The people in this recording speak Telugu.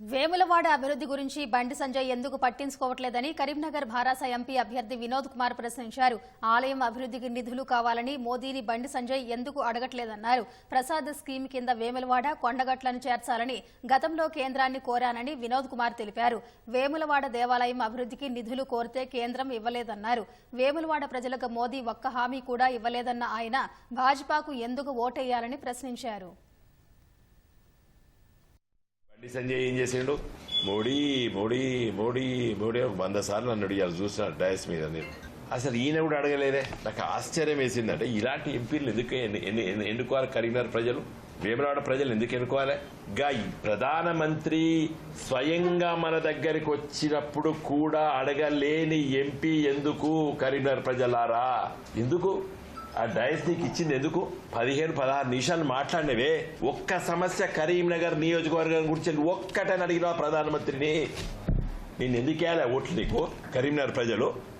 వేములవాడ అభివృద్ధి గురించి బండి సంజయ్ ఎందుకు పట్టించుకోవట్లేదని కరీంనగర్ భారాస ఎంపీ అభ్యర్థి వినోద్ కుమార్ ప్రశ్నించారు. ఆలయం అభివృద్ధికి నిధులు కావాలని మోదీని బండి సంజయ్ ఎందుకు అడగట్లేదన్నారు. ప్రసాద్ స్కీమ్ కింద వేములవాడ కొండగట్లను చేర్చాలని గతంలో కేంద్రాన్ని కోరానని వినోద్ కుమార్ తెలిపారు. వేములవాడ దేవాలయం అభివృద్ధికి నిధులు కోరితే కేంద్రం ఇవ్వలేదన్నారు. వేములవాడ ప్రజలకు మోదీ ఒక్క హామీ కూడా ఇవ్వలేదన్న ఆయన భాజపాకు ఎందుకు ఓటేయాలని ప్రశ్నించారు. బండి సంజయ్ ఏం చేసిండు? మోడీ మోడీ మోడీ మోడీ ఒక వంద సార్లు నన్ను అడిగారు చూసిన డయస్ మీద నేను అసలు ఈయన కూడా అడగలేదే. నాకు ఆశ్చర్యం వేసిందంటే ఇలాంటి ఎంపీలు ఎందుకు ఎన్ని- ఎన్ని- ఎన్ని- ఎన్నుకోవాలి కరీంనగర్ ప్రజలు? వేమరాడ ప్రజలు ఎందుకు ఎన్నుకోవాలి? గా ఈ ప్రధానమంత్రి స్వయంగా మన దగ్గరికి వచ్చినప్పుడు కూడా అడగలేని ఎంపీ ఎందుకు కరీంనగర్ ప్రజలారా? ఎందుకు? ఆ డయస్ నీకు ఇచ్చింది ఎందుకు? పదిహేను పదహారు నిమిషాలు మాట్లాడినవే. ఒక్క సమస్య కరీంనగర్ నియోజకవర్గం గురించి ఒక్కటని అడిగినా ప్రధానమంత్రిని. నేను ఎందుకేయాలి ఓట్లు నీకు? కరీంనగర్ ప్రజలు?